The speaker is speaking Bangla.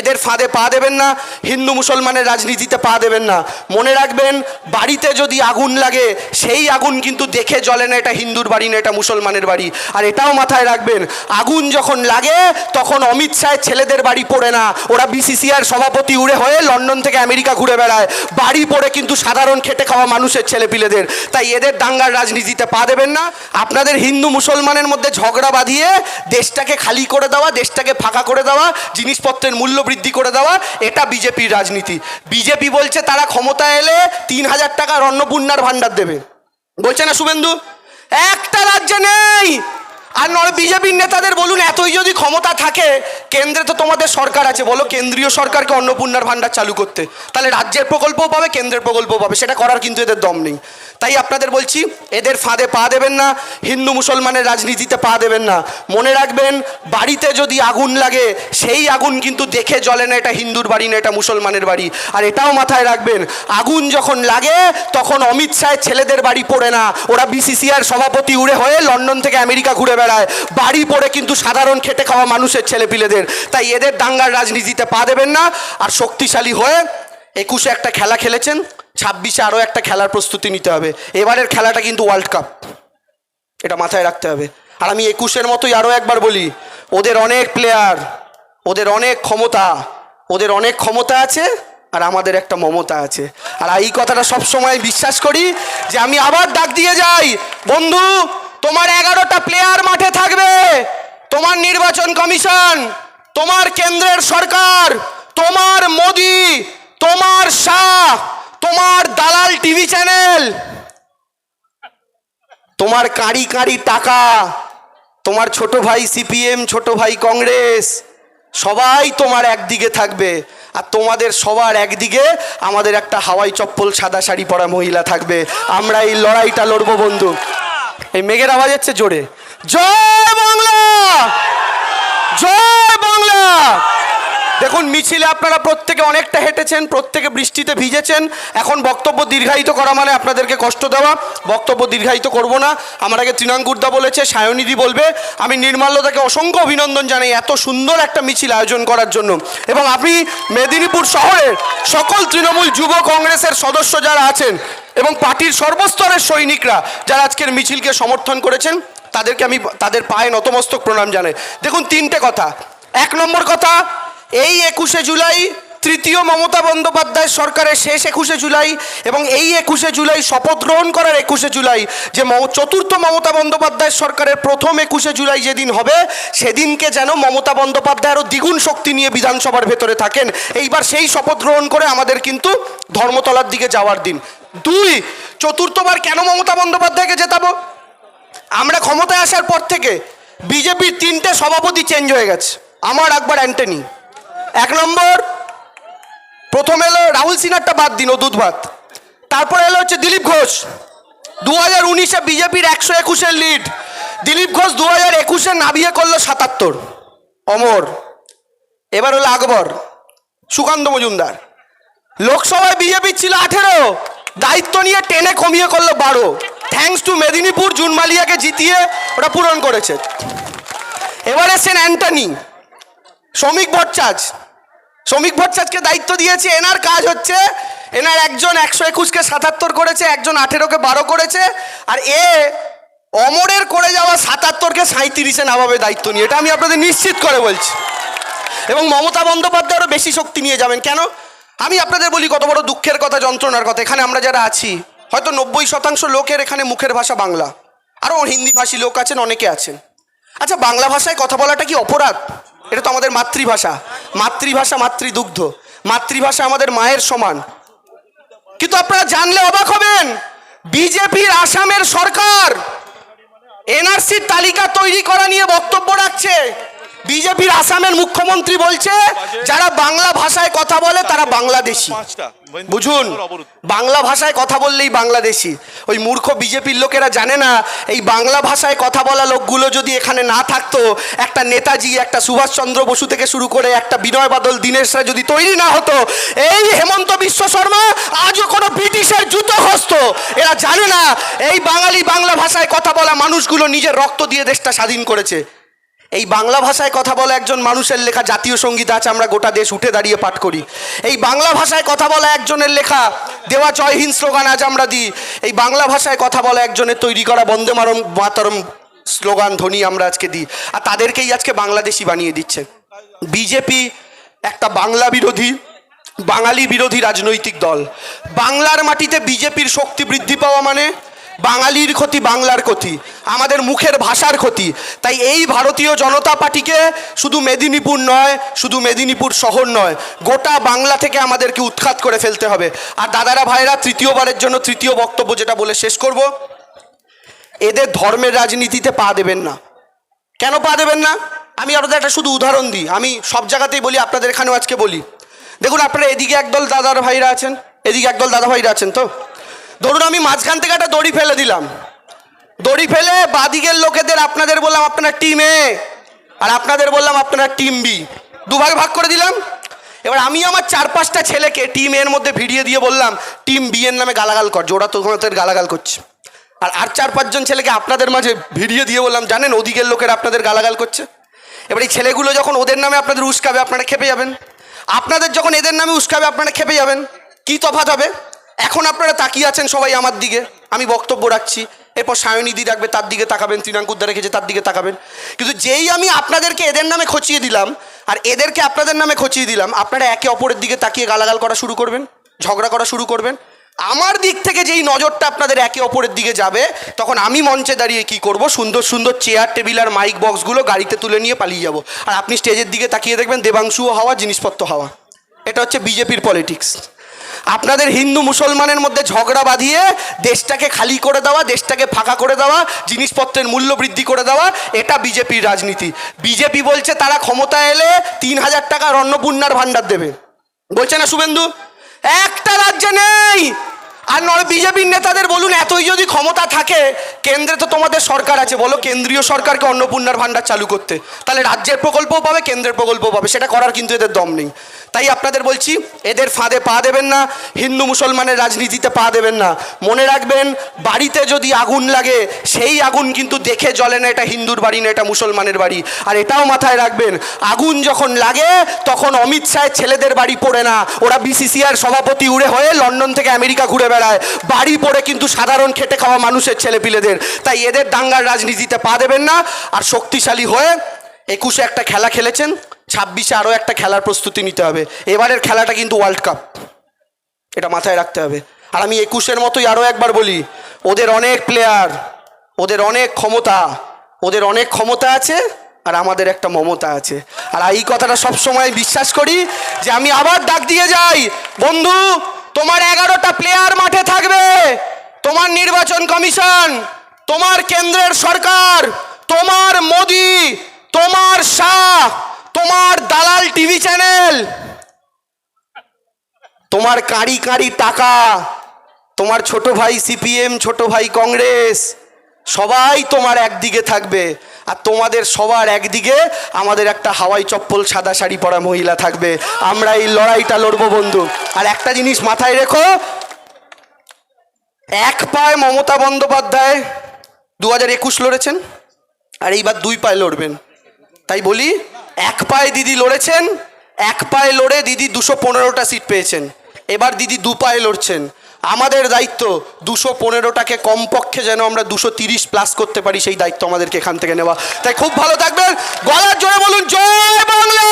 এদের ফাঁদে পা দেবেন না, হিন্দু মুসলমানের রাজনীতিতে পা দেবেন না। মনে রাখবেন, বাড়িতে যদি আগুন লাগে, সেই আগুন কিন্তু দেখে জ্বলে না, এটা হিন্দুর বাড়ি না, এটা মুসলমানের বাড়ি। আর এটাও মাথায় রাখবেন, আগুন যখন লাগে, তখন অমিত শাহের ছেলেদের বাড়ি পড়ে না। ওরা বিসিসিআর সভাপতি উড়ে হয়ে লন্ডন থেকে আমেরিকা ঘুরে বেড়ায়। বাড়ি পড়ে কিন্তু সাধারণ খেটে খাওয়া মানুষের ছেলেপিলেদের। তাই এদের দাঙ্গার রাজনীতিতে পা দেবেন না। আপনাদের হিন্দু মুসলমানের মধ্যে ঝগড়া বাঁধিয়ে, দেশটাকে খালি করে দেওয়া, দেশটাকে ফাঁকা করে দেওয়া, জিনিসপত্রের মূল্য বৃদ্ধি করে দেওয়া, এটা বিজেপির রাজনীতি। বিজেপি বলছে তারা ক্ষমতায় এলে তিন হাজার টাকার অন্নপূর্ণার ভাণ্ডার দেবে। বলছে না শুভেন্দু? একটা রাজ্যে নেই! আর নয়, বিজেপির নেতাদের বলুন, এতই যদি ক্ষমতা থাকে, কেন্দ্রে তো তোমাদের সরকার আছে, বলো কেন্দ্রীয় সরকারকে অন্নপূর্ণার ভাণ্ডার চালু করতে। তাহলে রাজ্যের প্রকল্পও পাবে, কেন্দ্রের প্রকল্পও পাবে, সেটা করার কিন্তু এদের দম নেই। তাই আপনাদের বলছি, এদের ফাঁদে পা দেবেন না, হিন্দু মুসলমানের রাজনীতিতে পা দেবেন না। মনে রাখবেন, বাড়িতে যদি আগুন লাগে, সেই আগুন কিন্তু দেখে জ্বলে না, এটা হিন্দুর বাড়ি না, এটা মুসলমানের বাড়ি। আর এটাও মাথায় রাখবেন, আগুন যখন লাগে, তখন অমিত শাহের ছেলেদের বাড়ি পড়ে না। ওরা বিসিসিআর সভাপতি উড়ে হয়ে লন্ডন থেকে আমেরিকা ঘুরে বেড়ায়, বাড়ি পড়ে কিন্তু সাধারণ খেটে খাওয়া মানুষের ছেলেপিলেদের তাই এদের দাঙ্গার রাজনীতিতে পা দেবেন না। আর শক্তিশালী হয়ে একুশে একটা খেলা খেলেছেন, ছাব্বিশে আরও একটা খেলার প্রস্তুতি নিতে হবে। এবারের খেলাটা কিন্তু ওয়ার্ল্ড কাপ। এটা মাথায় রাখতে হবে। আর আমি একুশের মতোই আরও একবার বলি, ওদের অনেক প্লেয়ার ওদের অনেক ক্ষমতা, ওদের অনেক ক্ষমতা আছে আর আমাদের একটা মমতা আছে। আর এই কথাটা সবসময় বিশ্বাস করি যে আমি আবার ডাক দিয়ে যাই। বন্ধু তোমার এগারোটা প্লেয়ার মাঠে থাকবে। তোমার নির্বাচন কমিশন, তোমার কেন্দ্রের সরকার, তোমার মোদি, তোমার শাহ, তোমার দালাল টিভি চ্যানেল, তোমার কাঁড়ি কাঁড়ি টাকা, তোমার ছোট ভাই সিপিএম, ছোট ভাই কংগ্রেস, সবাই তোমার একদিকে থাকবে। আর তোমাদের সবার একদিকে আমাদের একটা হাওয়াই চপ্পল সাদা শাড়ি পরা মহিলা থাকবে। আমরা এই লড়াইটা লড়বো বন্ধু। এই মেঘের আওয়াজ হচ্ছে জোরে। জয় বাংলা! জয় বাংলা! দেখুন, মিছিলে আপনারা প্রত্যেকে অনেকটা হেঁটেছেন, প্রত্যেকে বৃষ্টিতে ভিজেছেন। এখন বক্তব্য দীর্ঘায়িত করা মানে আপনাদেরকে কষ্ট দেওয়া। বক্তব্য দীর্ঘায়িত করব না। আমার আগে তৃণাঙ্কুরদা বলেছে সায়নিধি বলবে। আমি নির্মাল্যতাকে অসংখ্য অভিনন্দন জানাই এত সুন্দর একটা মিছিল আয়োজন করার জন্য। এবং আপনি মেদিনীপুর শহরের সকল তৃণমূল যুব কংগ্রেসের সদস্য যারা আছেন এবং পার্টির সর্বস্তরের সৈনিকরা যারা আজকের মিছিলকে সমর্থন করেছেন, তাদেরকে আমি, তাদের পায়ে নতমস্তক প্রণাম জানাই। দেখুন, তিনটে কথা। এক নম্বর কথা, এই একুশে জুলাই তৃতীয় মমতা বন্দ্যোপাধ্যায় সরকারের শেষ একুশে জুলাই এবং এই একুশে জুলাই শপথ গ্রহণ করার একুশে জুলাই যে চতুর্থ মমতা বন্দ্যোপাধ্যায় সরকারের প্রথম একুশে জুলাই যেদিন হবে, সেদিনকে যেন মমতা বন্দ্যোপাধ্যায় আরও দ্বিগুণ শক্তি নিয়ে বিধানসভার ভেতরে থাকেন। এইবার সেই শপথ গ্রহণ করে আমাদের কিন্তু ধর্মতলার দিকে যাওয়ার দিন। দুই, চতুর্থবার কেন মমতা বন্দ্যোপাধ্যায়কে জেতাবো? আমরা ক্ষমতায় আসার পর থেকে বিজেপির তিনটে সভাপতি চেঞ্জ হয়ে গেছে। আমার একবার অ্যান্টনি। এক নম্বর প্রথম এলো রাহুল সিনহারটা বাদ দিন দুধ ভাত। তারপরে এলো হচ্ছে দিলীপ ঘোষ। দু হাজার উনিশে বিজেপির একশো একুশের লিড দিলীপ ঘোষ দু হাজার একুশে নাবিয়ে করল সাতাত্তর। অমর। এবার হলো আকবর। সুকান্ত মজুমদার। লোকসভায় বিজেপি ছিল আঠেরো। দায়িত্ব নিয়ে টেনে কমিয়ে করল বারো। থ্যাংকস টু মেদিনীপুর জুনমালিয়াকে জিতিয়ে ওটা পূরণ করেছে। এবার এসছেন অ্যান্টনি। শ্রমিক ভট্টাচ। শ্রমিক ভট্টাচকে দায়িত্ব দিয়েছে, এনার কাজ হচ্ছে এনার একজন একশো একুশকে সাতাত্তর করেছে, একজন আঠেরোকে বারো করেছে, আর এ অমরের করে যাওয়া সাতাত্তরকে সাঁত্রিশে নামাবে দায়িত্ব নিয়ে। এটা আমি আপনাদের নিশ্চিত করে বলছি। এবং মমতা বন্দ্যোপাধ্যায় আরও বেশি শক্তি নিয়ে যাবেন। কেন? আমি আপনাদের বলি কত বড় দুঃখের কথা, যন্ত্রণার কথা। এখানে আমরা যারা আছি, হয়তো নব্বই শতাংশ লোকের এখানে মুখের ভাষা বাংলা। আরও হিন্দিভাষী লোক আছেন, অনেকে আছেন। আচ্ছা বাংলা ভাষায় কথা বলাটা কি অপরাধ? এটা তো আমাদের মাতৃভাষা। মাতৃভাষা, মাতৃদুগ্ধ। মাতৃভাষা আমাদের মায়ের সমান। কিন্তু আপনারা জানলে অবাক হবেন, বিজেপির আসামের সরকার এনআরসির তালিকা তৈরি করা নিয়ে বক্তব্য রাখছে। বিজেপির আসামের মুখ্যমন্ত্রী বলছে, যারা বাংলা ভাষায় কথা বলে তারা বাংলাদেশি। বুঝুন বাংলা ভাষায় কথা বললেই বাংলাদেশি। ওই মূর্খ বিজেপির লোকেরা জানে না এই বাংলা ভাষায় কথা বলা লোকগুলো যদি এখানে না থাকতো একটা নেতাজি একটা সুভাষচন্দ্র বসু থেকে শুরু করে একটা বিনয় বাদল দীনেশরা যদি তৈরি না হতো এই হেমন্ত বিশ্ব শর্মা আজও কোনো ব্রিটিশের জুতো হস্ত এরা জানে না এই বাঙালি বাংলা ভাষায় কথা বলা মানুষগুলো নিজের রক্ত দিয়ে দেশটা স্বাধীন করেছে। এই বাংলা ভাষায় কথা বলা একজন মানুষের লেখা জাতীয় সংগীত আছে, আমরা গোটা দেশ উঠে দাঁড়িয়ে পাঠ করি। এই বাংলা ভাষায় কথা বলা একজনের লেখা, দেওয়া জয়হীন স্লোগান আজ আমরা দিই। এই বাংলা ভাষায় কথা বলা একজনের তৈরি করা বন্দে মারম মাতরম স্লোগান ধ্বনি আমরা আজকে দিই। আর তাদেরকেই আজকে বাংলাদেশি বানিয়ে দিচ্ছে। বিজেপি একটা বাংলা বিরোধী, বাঙালি বিরোধী রাজনৈতিক দল। বাংলার মাটিতে বিজেপির শক্তি বৃদ্ধি পাওয়া মানে বাঙালির ক্ষতি, বাংলার ক্ষতি, আমাদের মুখের ভাষার ক্ষতি। তাই এই ভারতীয় জনতা পার্টিকে শুধু মেদিনীপুর নয়, শুধু মেদিনীপুর শহর নয়, গোটা বাংলা থেকে আমাদেরকে উৎখাত করে ফেলতে হবে। আর দাদারা ভাইরা, তৃতীয়বারের জন্য তৃতীয় বক্তব্য যেটা বলে শেষ করব। এদের ধর্মের রাজনীতিতে পা দেবেন না। কেন পা দেবেন না? আমি আপনাদের একটা শুধু উদাহরণ দিই। আমি সব জায়গাতেই বলি, আপনাদের এখানেও আজকে বলি। দেখুন, আপনারা এদিকে একদল দাদার ভাইরা আছেন, এদিকে একদল দাদা ভাইরা আছেন তো? ধরুন আমি মাঝখান থেকে একটা দড়ি ফেলে দিলাম। দড়ি ফেলে বাদিকের লোকেদের আপনাদের বললাম আপনারা টিম এ আর আপনাদের বললাম আপনারা টিম বি দুভাগ ভাগ করে দিলাম। এবার আমি আমার চার পাঁচটা ছেলেকে টিম এর মধ্যে ভিড়িয়ে দিয়ে বললাম টিম বি এর নামে গালাগাল কর, যে ওরা তোমাদের গালাগাল করছে। আর আর চার পাঁচজন ছেলেকে আপনাদের মাঝে ভিড়িয়ে দিয়ে বললাম, জানেন ওদিকের লোকেরা আপনাদের গালাগাল করছে? এবার এই ছেলেগুলো যখন ওদের নামে আপনাদের উস্কাবে, আপনারা খেপে যাবেন। আপনাদের যখন এদের নামে উস্কাবে, আপনারা খেপে যাবেন। কি তফাৎ হবে? এখন আপনারা তাকিয়ে আছেন সবাই আমার দিকে। আমি বক্তব্য রাখছি, এরপর সায়নিধি রাখবে তার দিকে তাকাবেন তৃণাঙ্কুদ্দা রেখেছে, তার দিকে তাকাবেন। কিন্তু যেই আমি আপনাদেরকে এদের নামে খচিয়ে দিলাম, আর এদেরকে আপনাদের নামে খচিয়ে দিলাম, আপনারা একে অপরের দিকে তাকিয়ে গালাগাল করা শুরু করবেন, ঝগড়া করা শুরু করবেন। আমার দিক থেকে যেই নজরটা আপনাদের একে অপরের দিকে যাবে, তখন আমি মঞ্চে দাঁড়িয়ে কি করব? সুন্দর সুন্দর চেয়ার টেবিল আর মাইক বক্সগুলো গাড়িতে তুলে নিয়ে পালিয়ে যাব। আর আপনি স্টেজের দিকে তাকিয়ে দেখবেন, দেবাংশুও হাওয়া, জিনিসপত্র হাওয়া। এটা হচ্ছে বিজেপির পলিটিক্স আপনাদের হিন্দু মুসলমানের মধ্যে ঝগড়া বাঁধিয়ে দেশটাকে খালি করে দেওয়া, দেশটাকে ফাঁকা করে দেওয়া, জিনিসপত্রের মূল্য বৃদ্ধি করে দেওয়া, এটা বিজেপির রাজনীতি। বিজেপি বলছে তারা ক্ষমতা এলে তিন হাজার টাকার অন্নপূর্ণার ভাণ্ডার দেবে। বলছে না শুভেন্দু? একটা রাজ্যে নেই! আর নয় বিজেপির নেতাদের বলুন, এতই যদি ক্ষমতা থাকে, কেন্দ্রে তো তোমাদের সরকার আছে। বলো, কেন্দ্রীয় সরকারকে অন্নপূর্ণার ভাণ্ডার চালু করতে। তাহলে রাজ্যের প্রকল্পও পাবে, কেন্দ্রের প্রকল্পও পাবে। সেটা করার কিন্তু এদের দম নেই। তাই আপনাদের বলছি, এদের ফাঁদে পা দেবেন না, হিন্দু মুসলমানের রাজনীতিতে পা দেবেন না। মনে রাখবেন, বাড়িতে যদি আগুন লাগে, সেই আগুন কিন্তু দেখে জ্বলে না, এটা হিন্দুর বাড়ি না, এটা মুসলমানের বাড়ি। আর এটাও মাথায় রাখবেন, আগুন যখন লাগে, তখন অমিত শাহের ছেলেদের বাড়ি পড়ে না। ওরা বিসিসিআর সভাপতি উড়ে হয়ে লন্ডন থেকে আমেরিকা ঘুরে বেড়ায় বাড়ি পড়ে কিন্তু সাধারণ খেটে খাওয়া মানুষের ছেলেপিলেদের। তাই এদের দাঙ্গার রাজনীতিতে পা দেবেন না। আর শক্তিশালী হয়ে একুশে একটা খেলা খেলেছেন, ছাব্বিশে আরও একটা খেলার প্রস্তুতি নিতে হবে। এবারের খেলাটা কিন্তু ওয়ার্ল্ড কাপ এটা মাথায় রাখতে হবে। আর আমি একুশের মতোই আরও একবার বলি, ওদের অনেক প্লেয়ার ওদের অনেক ক্ষমতা, ওদের অনেক ক্ষমতা আছে আর আমাদের একটা মমতা আছে। আর এই কথাটা সবসময় বিশ্বাস করি যে আমি আবার ডাক দিয়ে যাই। বন্ধু তোমার এগারোটা প্লেয়ার মাঠে থাকবে। তোমার নির্বাচন কমিশন, তোমার কেন্দ্রের সরকার, তোমার মোদি, তোমার শাহ, তোমার দালাল টিভি চ্যানেল, তোমার কাঁড়ি কাঁড়ি টাকা, তোমার ছোট ভাই সিপিএম, ছোট ভাই কংগ্রেস সবাই তোমার একদিকে থাকবে আর তোমাদের সবার একদিকে আমাদের একটা হাওয়াই চপ্পল, সাদা শাড়ি পরা মহিলা থাকবে। আমরা এই লড়াইটা লড়বো বন্ধু। আর একটা জিনিস মাথায় রেখো, এক পায়ে মমতা বন্দ্যোপাধ্যায় দু হাজার একুশ লড়েছেন আর এইবার দুই পায়ে লড়বেন। তাই বলি, এক পায়ে দিদি লড়েছেন, এক পায়ে লড়ে দিদি দুশো পনেরোটা সিট পেয়েছেন। এবার দিদি দু পায়ে লড়ছেন। আমাদের দায়িত্ব দুশো পনেরোটাকে কমপক্ষে যেন আমরা দুশো তিরিশ প্লাস করতে পারি, সেই দায়িত্ব আমাদেরকে এখান থেকে নেওয়া। তাই খুব ভালো থাকবেন। গলার জোরে বলুন, জয় বাংলা!